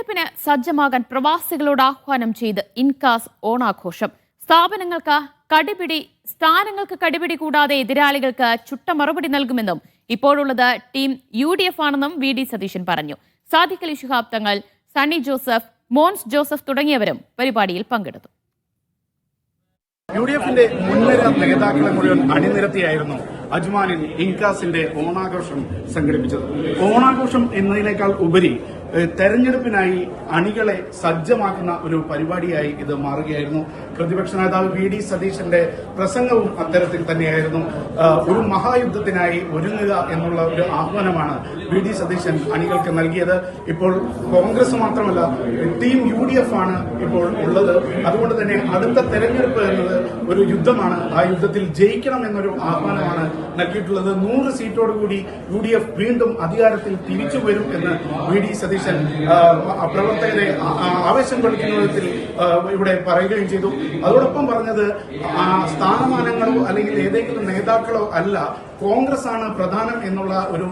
തെരഞ്ഞെടുപ്പിന് സജ്ജമാകാൻ പ്രവാസികളോട് ആഹ്വാനം ചെയ്ത് ഇൻകാസ് ഓണാഘോഷം. സ്ഥാപനങ്ങൾക്ക് കടിപിടി സ്ഥാനങ്ങൾക്ക് കടിപിടി കൂടാതെ എതിരാളികൾക്ക് ചുട്ട മറുപടി നൽകുമെന്നും ഇപ്പോഴുള്ളത് ടീം യു ഡി എഫ് ആണെന്നും വി ഡി സതീശൻ പറഞ്ഞു. സാദിഖ് അലി ശിഹാബ് തങ്ങൾ സണ്ണി ജോസഫ് മോൻസ് ജോസഫ് തുടങ്ങിയവരും പരിപാടിയിൽ പങ്കെടുത്തു. യു ഡി എഫിന്റെ മുൻനിര നേതാക്കളെ മുഴുവൻ അണിനിരത്തിയായിരുന്നു അജ്മാനിൽ ഇൻകാസിന്റെ ഓണാഘോഷം സംഘടിപ്പിച്ചത്. ഓണാഘോഷം എന്നതിനേക്കാൾ ഉപരി തെരഞ്ഞെടുപ്പിനായി അണികളെ സജ്ജമാക്കുന്ന ഒരു പരിപാടിയായി ഇത് മാറുകയായിരുന്നു. പ്രതിപക്ഷ നേതാവ് വി ഡി സതീശന്റെ പ്രസംഗവും അത്തരത്തിൽ തന്നെയായിരുന്നു. ഒരു മഹായുദ്ധത്തിനായി ഒരുങ്ങുക എന്നുള്ള ഒരു ആഹ്വാനമാണ് വി ഡി സതീശൻ അണികൾക്ക് നൽകിയത്. ഇപ്പോൾ കോൺഗ്രസ് മാത്രമല്ല ടീം യു ഡി എഫ് ആണ് ഇപ്പോൾ ഉള്ളത്. അതുകൊണ്ട് തന്നെ അടുത്ത തെരഞ്ഞെടുപ്പ് എന്നത് ഒരു യുദ്ധമാണ്. ആ യുദ്ധത്തിൽ ജയിക്കണം എന്നൊരു ആഹ്വാനമാണ് നൽകിയിട്ടുള്ളത്. നൂറ് സീറ്റോടുകൂടി യു ഡി എഫ് വീണ്ടും അധികാരത്തിൽ തിരിച്ചു വരും എന്ന് വി ഡി സതീശൻ ആ, പ്രവർത്തകരെ ആവേശം കൊള്ളിക്കുന്ന വിധത്തിൽ ഇവിടെ പറയുകയും ചെയ്തു. അതോടൊപ്പം പറഞ്ഞത് സ്ഥാനമാനങ്ങളോ അല്ലെങ്കിൽ ഏതെങ്കിലും നേതാക്കളോ അല്ല കോൺഗ്രസ് ആണ് പ്രധാനം എന്നുള്ള ഒരു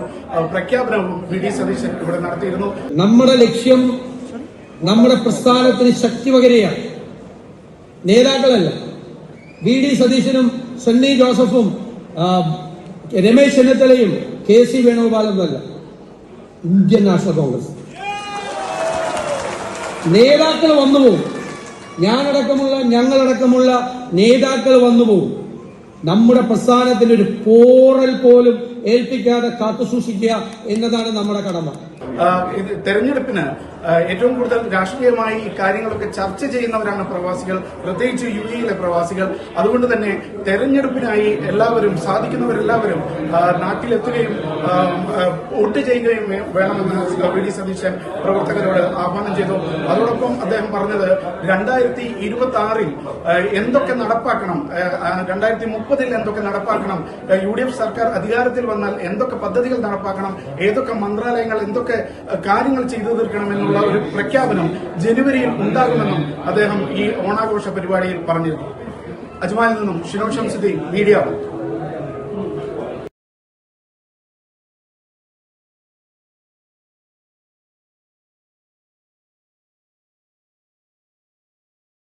പ്രഖ്യാപനവും വി ഡി സതീശൻ ഇവിടെ നടത്തിയിരുന്നു. നമ്മുടെ ലക്ഷ്യം നമ്മുടെ പ്രസ്ഥാനത്തിന് ശക്തി പകരുകയാണ് നേതാക്കളല്ല. വി ഡി സതീശനും സണ്ണി ജോസഫും രമേശ് ചെന്നിത്തലയും K C വേണുഗോപാലൊന്നുമല്ല. Indian National Congress. നേതാക്കൾ വന്നു പോകും ഞാനടക്കമുള്ള ഞങ്ങളടക്കമുള്ള നേതാക്കൾ വന്നു പോകും നമ്മുടെ പ്രസ്ഥാനത്തിന് ഒരു പോറൽ പോലും ഏൽപ്പിക്കാതെ കാത്തുസൂക്ഷിക്കുക എന്നതാണ് നമ്മുടെ കടമ. തെരഞ്ഞെടുപ്പിന് ഏറ്റവും കൂടുതൽ രാഷ്ട്രീയമായി ഈ കാര്യങ്ങളൊക്കെ ചർച്ച ചെയ്യുന്നവരാണ് പ്രവാസികൾ പ്രത്യേകിച്ച് യു എയിലെ പ്രവാസികൾ. അതുകൊണ്ട് തന്നെ തെരഞ്ഞെടുപ്പിനായി എല്ലാവരും സാധിക്കുന്നവരെല്ലാവരും നാട്ടിലെത്തുകയും വോട്ട് ചെയ്യുകയും വേണമെന്ന് വി ഡി സതീശൻ പ്രവർത്തകരോട് ആഹ്വാനം ചെയ്തു. അതോടൊപ്പം അദ്ദേഹം പറഞ്ഞത് രണ്ടായിരത്തി ഇരുപത്തി ആറിൽ എന്തൊക്കെ നടപ്പാക്കണം രണ്ടായിരത്തി മുപ്പതിൽ എന്തൊക്കെ നടപ്പാക്കണം യു ഡി എഫ് സർക്കാർ അധികാരത്തിൽ വന്നാൽ എന്തൊക്കെ പദ്ധതികൾ നടപ്പാക്കണം ഏതൊക്കെ മന്ത്രാലയങ്ങൾ എന്തൊക്കെ കാര്യങ്ങൾ ചെയ്തു തീർക്കണം എന്നുള്ള ഒരു പ്രഖ്യാപനം ജനുവരിയിൽ ഉണ്ടാകുമെന്നും അദ്ദേഹം ഈ ഓണാഘോഷ പരിപാടിയിൽ പറഞ്ഞിരുന്നു അജ്മാനിൽ നിന്നും ഷിനോ ഷംസുദ്ദീൻ മീഡിയ.